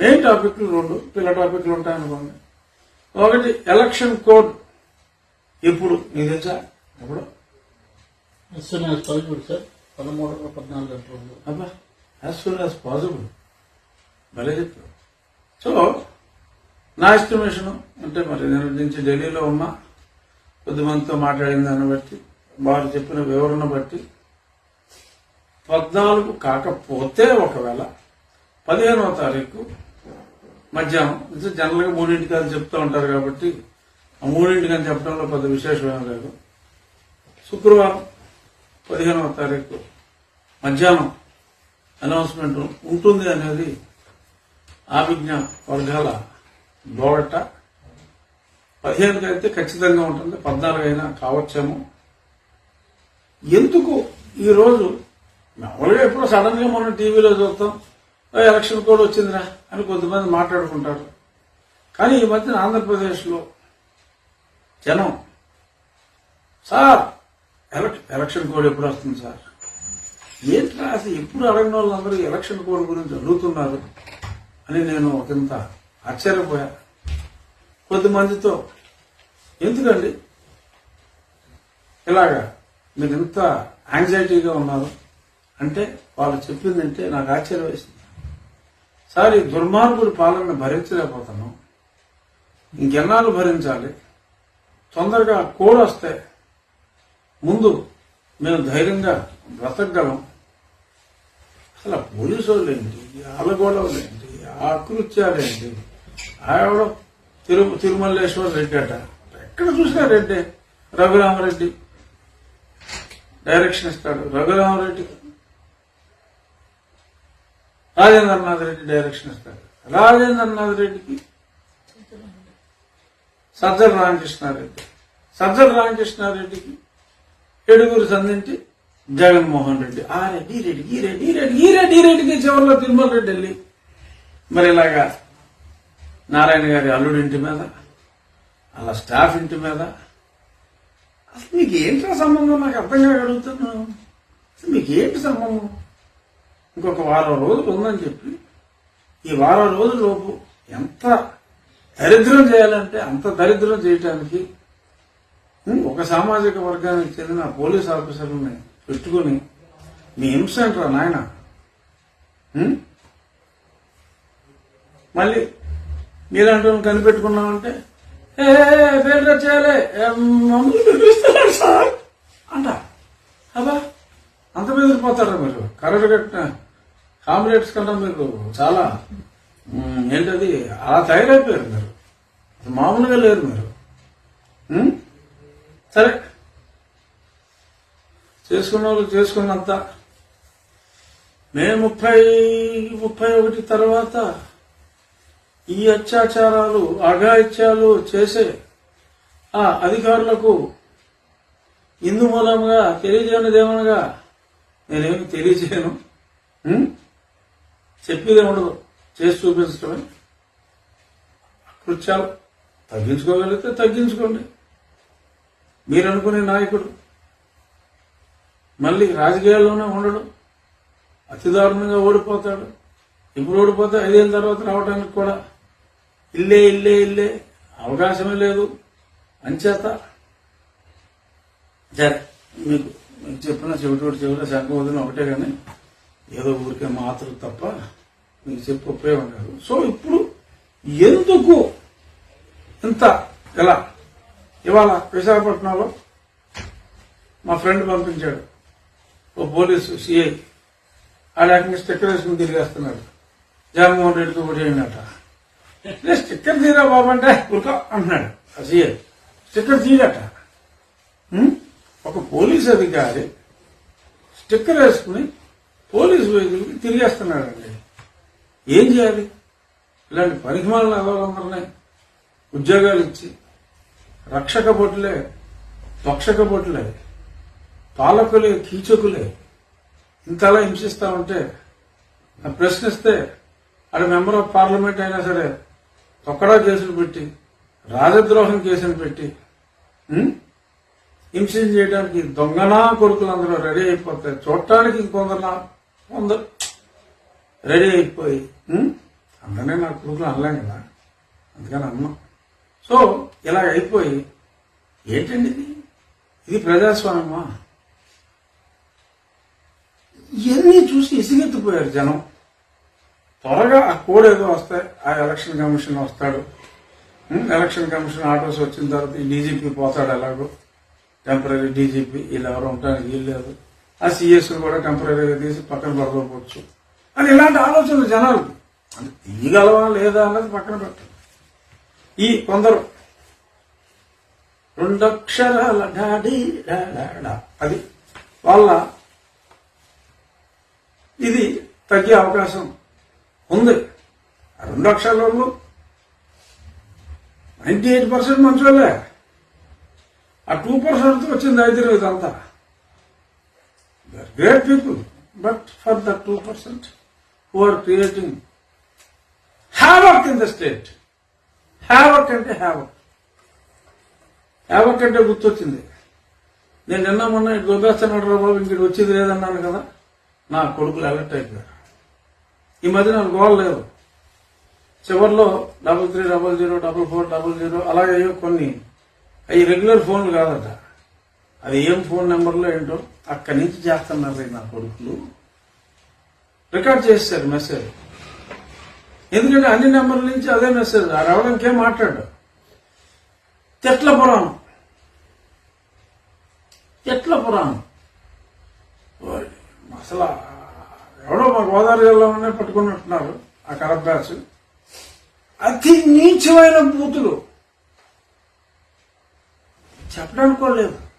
Main టాపిక్లు రెండు పిల్ల టాపిక్లు ఉంటాయనుకోండి ఒకటి ఎలక్షన్ కోడ్ ఎప్పుడు? నీకు తెలుసా? ఎప్పుడు? Possible సార్ పదమూడు పద్నాలుగు గంటలు అబ్బా యాజ్ సూన్ యాజ్ పాసిబుల్ భలే చెప్పావు. సో నా ఎస్టిమేషన్ అంటే మరి నేను నుంచి ఢిల్లీలో ఉన్నా కొద్దిమందితో మాట్లాడిన దాన్ని బట్టి వారు చెప్పిన వివరణ బట్టి పద్నాలుగు కాకపోతే ఒకవేళ పదిహేనవ తారీఖు మధ్యాహ్నం. జనరల్గా మూడింటికి అని చెప్తూ ఉంటారు కాబట్టి ఆ మూడింటికి అని చెప్పడంలో పెద్ద విశేషం లేదు. శుక్రవారం పదిహేనవ తారీఖు మధ్యాహ్నం అనౌన్స్మెంట్ ఉంటుంది అనేది ఆభిజ్ఞ వర్గాల దోడట పదిహేనుకి అయితే ఖచ్చితంగా ఉంటుంది పద్నాలుగు అయినా కావచ్చేమో. ఎందుకు ఈరోజు మామూలుగా ఎప్పుడో సడన్గా మనం టీవీలో చూస్తాం. ఎలక్షన్ కోడ్ వచ్చిందిరా అని కొంతమంది మాట్లాడుకుంటారు. కానీ ఈ మధ్యన ఆంధ్రప్రదేశ్లో జనం సార్ ఎలక్షన్ కోడ్ ఎప్పుడు వస్తుంది సార్? ఏంట్రా అసలు ఎప్పుడు అడగిన వాళ్ళందరూ ఎలక్షన్ కోడ్ గురించి అడుగుతున్నారు అని నేను ఒకంత ఆశ్చర్యపోయా. కొద్దిమందితో ఎందుకండి? ఇలాగా మీరు ఇంత యాంగ్జైటీగా ఉన్నారు? అంటే వాళ్ళు చెప్పిందంటే నాకు ఆశ్చర్యం వేసింది. సార్ ఈ దుర్మార్గుడి పాలన భరించలేకపోతున్నాం ఇంకెన్నాళ్ళు భరించాలి. తొందరగా కోడ్ వస్తే ముందు మేము ధైర్యంగా బ్రతకగలం. అసలు పోలీసు వాళ్ళు ఏంటి? ఆలగోడవలు ఏంటి? ఆ ఆవిడ తిరు తిరుమల్లేశ్వర రెడ్డి అట. ఎక్కడ చూసినా రెడ్డి. రఘురామరెడ్డి. డైరెక్షన్ ఇస్తాడు. రఘురామరెడ్డి. రాజేంద్రనాథ్ రెడ్డి డైరెక్షన్ ఇస్తాడు రాజేంద్రనాథ్ రెడ్డికి సజ్జల రామకృష్ణారెడ్డి. సజ్జల రామకృష్ణారెడ్డికి ఏడుగురు సంధించి జగన్మోహన్ రెడ్డి. ఆ రెడ్డి ఈ రెడ్డి ఈ రెడ్డి ఈ రెడ్డి ఈ రెడ్డి ఈ రెడ్డికి చివరిలో తిరుమల రెడ్డి వెళ్ళి మరి ఇలాగా నారాయణ గారి అల్లుడి ఇంటి మీద అలా స్టాఫ్ ఇంటి మీద. అసలు మీకు ఏంట్రా సంబంధం? నాకు అర్థంగా అడుగుతున్నాను అసలు మీకు ఏంటి సంబంధం? ఇంకొక వారం రోజులు ఉందని చెప్పి ఈ వారం రోజులలోపు ఎంత దరిద్రం చేయాలంటే అంత దరిద్రం చేయటానికి ఒక సామాజిక వర్గానికి చెందిన పోలీస్ ఆఫీసర్ని పెట్టుకుని మీ హింస అంటారా నాయన? మళ్ళీ మీరంటూ కనిపెట్టుకున్నామంటే ఏ పేరు చేయాలి మమ్మల్ని సార్. అంట. అబ్బా అంత బెదిరిపోతారా మీరు? కరెక్ట్ కట్టిన కామ్రేడ్స్ కన్నా మీకు చాలా ఏంటది? అలా తయారైపోయారు మీరు. మామూలుగా లేరు మీరు. సరే. చేసుకున్న వాళ్ళు చేసుకున్నంత. మే ముప్పై ముప్పై ఒకటి తర్వాత ఈ అత్యాచారాలు అఘాయిత్యాలు చేసే ఆ అధికారులకు ఇందు మూలంగా తెలియజేయనిదేమనగా నేనేమి తెలియజేయను? చెప్పేదే ఉండదు. చేసి చూపించడమే. కృత్యాలు. తగ్గించుకోగలిగితే తగ్గించుకోండి. మీరు అనుకునే నాయకుడు. మళ్ళీ రాజకీయాల్లోనే ఉండడు. అతి దారుణంగా ఓడిపోతాడు. ఇప్పుడు ఓడిపోతే ఐదేళ్ళ తర్వాత రావడానికి కూడా ఇల్లే ఇల్లే ఇల్లే అవకాశమే లేదు. అంచేత సరే మీకు మీకు చెప్పిన చెవిటోటి చెవిలో శంఖ వదిలిన ఒకటే కానీ ఏదో ఊరికే మాత్రం తప్ప మీకు చెప్పే ఉపయోగం కాదు సో ఇప్పుడు ఎందుకు ఇంత ఎలా? ఇవాళ విశాఖపట్నంలో మా ఫ్రెండ్ పంపించాడు. ఓ పోలీసు సిఐ. ఆడ స్టిక్కర్ వేసుకుని తిరిగేస్తున్నాడు. జగన్మోహన్ రెడ్డికి ఒకటి "లే, స్టిక్కర్ తీరా బాబు అంటే అంటున్నాడు ఆ సిఐ. స్టిక్కర్ తీయడట ఒక పోలీస్ అధికారి స్టిక్కర్ వేసుకుని పోలీసు వెహికల్కి తిరిగేస్తున్నాడండి. ఏం చేయాలి? ఇలాంటి పరిమాణాలు ఎవరందరినీ ఉద్యోగాలు ఇచ్చి రక్షక బొట్టులే పక్షక బొట్టులే పాలకులే కీచకులే ఇంతలా హింసిస్తా ఉంటే ప్రశ్నిస్తే అక్కడ మెంబర్ ఆఫ్ పార్లమెంట్ అయినా సరే తొక్కడా కేసులు పెట్టి రాజద్రోహం కేసులు పెట్టి హింసించేయడానికి చేయడానికి దొంగనా కొడుకులు అందరూ రెడీ అయిపోతాయి చూడటానికి ఇంకొందరు ముందు రెడీ అయిపోయి అందరినీ నా కొడుకులు అనలేం కదా? అందుకని అన్నాం. సో ఇలా అయిపోయి ఏంటండి ఇది? ఇది ప్రజాస్వామ్యమా? ఇవన్నీ చూసి ఇసిగెత్తిపోయారు జనం. త్వరగా ఆ కోడ్ ఏదో వస్తాయి ఆ ఎలక్షన్ కమిషన్ వస్తాడు. ఎలక్షన్ కమిషన్ ఆర్డర్స్ వచ్చిన తర్వాత ఈ డీజీపీ పోతాడు ఎలాగో. టెంపరీ డీజీపీ వీళ్ళు ఎవరు ఉండడానికి వీలు లేదు. ఆ సిఎస్ కూడా టెంపరీగా తీసి పక్కన పడకపోవచ్చు. అని ఇలాంటి ఆలోచనలు జనాలు. అంటే తీయగలవా లేదా అన్నది పక్కన పెట్టాలి ఈ కొందరు. రెండక్షరాల డాడీ అది వాళ్ళ ఇది తగ్గే అవకాశం ఉంది. రెండు అక్షరాలు నైన్టీ ఎయిట్ పర్సెంట్ మంచోళ్ళే ఆ టూ పర్సెంట్ వచ్చింది ఐదు ఇదంతా great people, but for the two percent who are creating havoc in the state Havoc అంటే havoc. Havoc అంటే గుర్తొచ్చింది. నేను నిన్న మొన్న ఇటు గోపేస్తున్నాడు రా బాబు ఇంకటి వచ్చేది లేదన్నాను కదా నా కొడుకులు అలర్ట్ అయిపోయారు. ఈ మధ్య నాకు గోల్ లేదు. చివరిలో double three double zero double four double zero అలాగే కొన్ని. అవి రెగ్యులర్ ఫోన్లు కాదట. అది ఏం ఫోన్ నెంబర్లో ఏంటో అక్కడి నుంచి చేస్తున్నారు నా కొడుకులు. రికార్డ్ చేశారు మెసేజ్. ఎందుకంటే అన్ని నెంబర్ల నుంచి అదే మెసేజ్. ఆ ఎవడో మాట్లాడు? చెట్ల పురాణం. చెట్ల పురాణం. అసలు ఎవడో మా గోదావరి జిల్లాలోనే పట్టుకున్నట్టున్నారు ఆ కరబ్ బ్యాచ్ అతి నీచమైన బూతులు. చెప్పడానికి కూడా లేదు.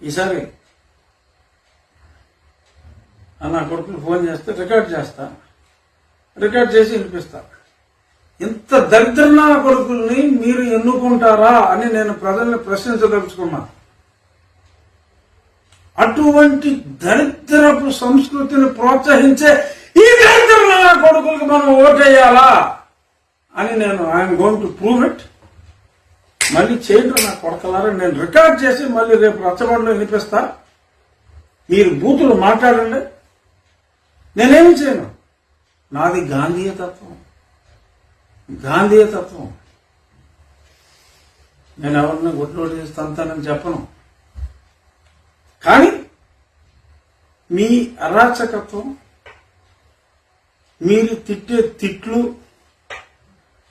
ఈసారి నా కొడుకులు ఫోన్ చేస్తే రికార్డ్ చేస్తా. రికార్డ్ చేసి వినిపిస్తా. ఇంత దరిద్రనా కొడుకుల్ని మీరు ఎన్నుకుంటారా అని నేను ప్రజల్ని ప్రశ్నించదలుచుకున్నా. అటువంటి దరిద్రపు సంస్కృతిని ప్రోత్సహించే ఈ దరిద్రనా కొడుకులకు మనం ఓటేయాలా అని నేను I'm going to prove it మళ్ళీ చేయండి నా కొడకలారా నేను రికార్డ్ చేసి మళ్ళీ రేపు రచ్చబండలో వినిపిస్తా. మీరు బూతులు మాట్లాడండి. నేనేమి చేయను? నాది గాంధీయ తత్వం. గాంధీయ తత్వం. నేను ఎవరిని గుడ్లోటి చేసి తంతానని చెప్పను. కానీ మీ అరాచకత్వం మీరు తిట్టే తిట్లు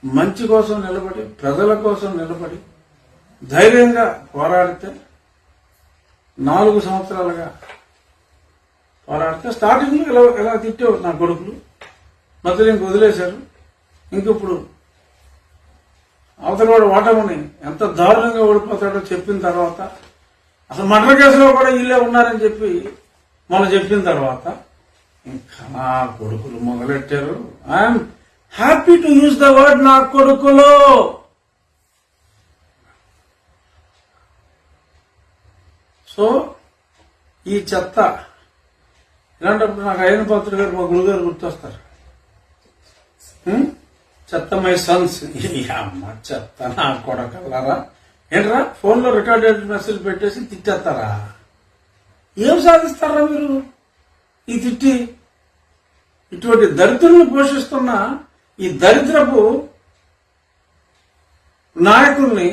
మంచి కోసం నిలబడి ప్రజల కోసం నిలబడి ధైర్యంగా పోరాడితే నాలుగు సంవత్సరాలుగా పోరాడితే స్టార్టింగ్లో ఇలా ఎలా తిట్టేవారు నా కొడుకులు? మధ్యలో ఇంక వదిలేశారు ఇంకిప్పుడు అవతల వాడు ఓటమని ఎంత దారుణంగా ఓడిపోతాడో చెప్పిన తర్వాత అసలు మర్డర్ కేసులో కూడా వీళ్ళే ఉన్నారని చెప్పి మనం చెప్పిన తర్వాత ఇంకా నా కొడుకులు మొదలెట్టారు? I'm happy to use the word నా కొడుకులో. సో ఈ చెత్త ఇలాంటప్పుడు నాకు అయిన పాత్ర గారు మా గురుగారు గుర్తొస్తారు. చెత్త మై సన్స్. అమ్మ చెత్త నా కొడకల్లారా? ఏంట్రా? ఫోన్లో రికార్డెడ్ మెసేజ్ పెట్టేసి తిట్టేస్తారా? ఏం సాధిస్తారా మీరు? ఈ తిట్టి ఇటువంటి దరిద్రులను పోషిస్తున్నా ఈ దరిద్రపు నాయకుల్ని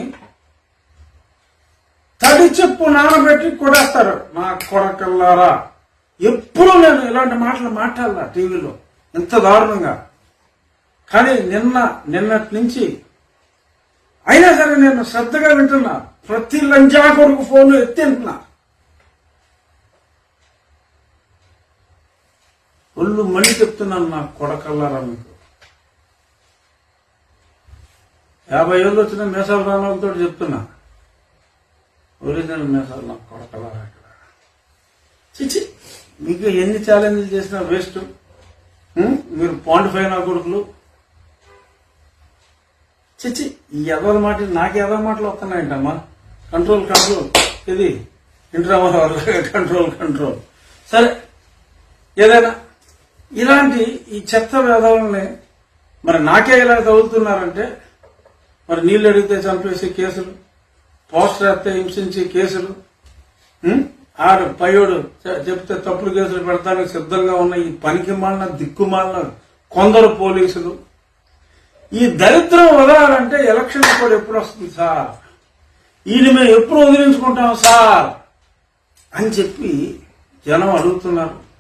తడి చెప్పు నానబెట్టి కొడేస్తారు నా కొడకల్లారా. ఎప్పుడూ నేను ఇలాంటి మాటలు మాట్లాడాల టీవీలో. ఇంత దారుణంగా. కానీ నిన్న నిన్నటి నుంచి అయినా సరే నేను శ్రద్ధగా వింటున్నా. ప్రతి లంజా కొడుకు ఫోన్ ఎత్తి వింటున్నా ఒళ్ళు మళ్ళీ చెప్తున్నాను నా కొడకల్లారా మీకు. యాభై ఏళ్ళు వచ్చిన మేసాల రామాలతో చెప్తున్నా. ఒరిజినల్ మేసాలు నా కొడకల్లారా ఇక్కడ చిచి మీకు ఎన్ని ఛాలెంజ్లు చేసినా వేస్ట్. మీరు పాయింట్ ఫైవ్ నా కొడుకులు. చిచి ఈ ఎదవ మాట నాకు ఎదవ మాటలు వస్తున్నాయంటమ్మా? కంట్రోల్ కంట్రోల్ ఇది ఇంట్రామా కంట్రోల్ కంట్రోల్ సరే. ఏదైనా ఇలాంటి ఈ చెత్త వేదవుల్ని మరి నాకే ఇలా తగులుతున్నారంటే మరి నీళ్ళు అడిగితే చంపేసే కేసులు పోస్టర్ వేస్తే హింసించే కేసులు ఆడు పయోడు చెప్తే తప్పుడు కేసులు పెడతానికి సిద్ధంగా ఉన్న ఈ పనికి మాలిన దిక్కుమాలిన కొందరు పోలీసులు. ఈ దరిద్రం వదలాలంటే ఎలక్షన్ కూడా ఎప్పుడు వస్తుంది సార్? ఈయన మేము ఎప్పుడు వదిలించుకుంటాం సార్? అని చెప్పి జనం అడుగుతున్నారు.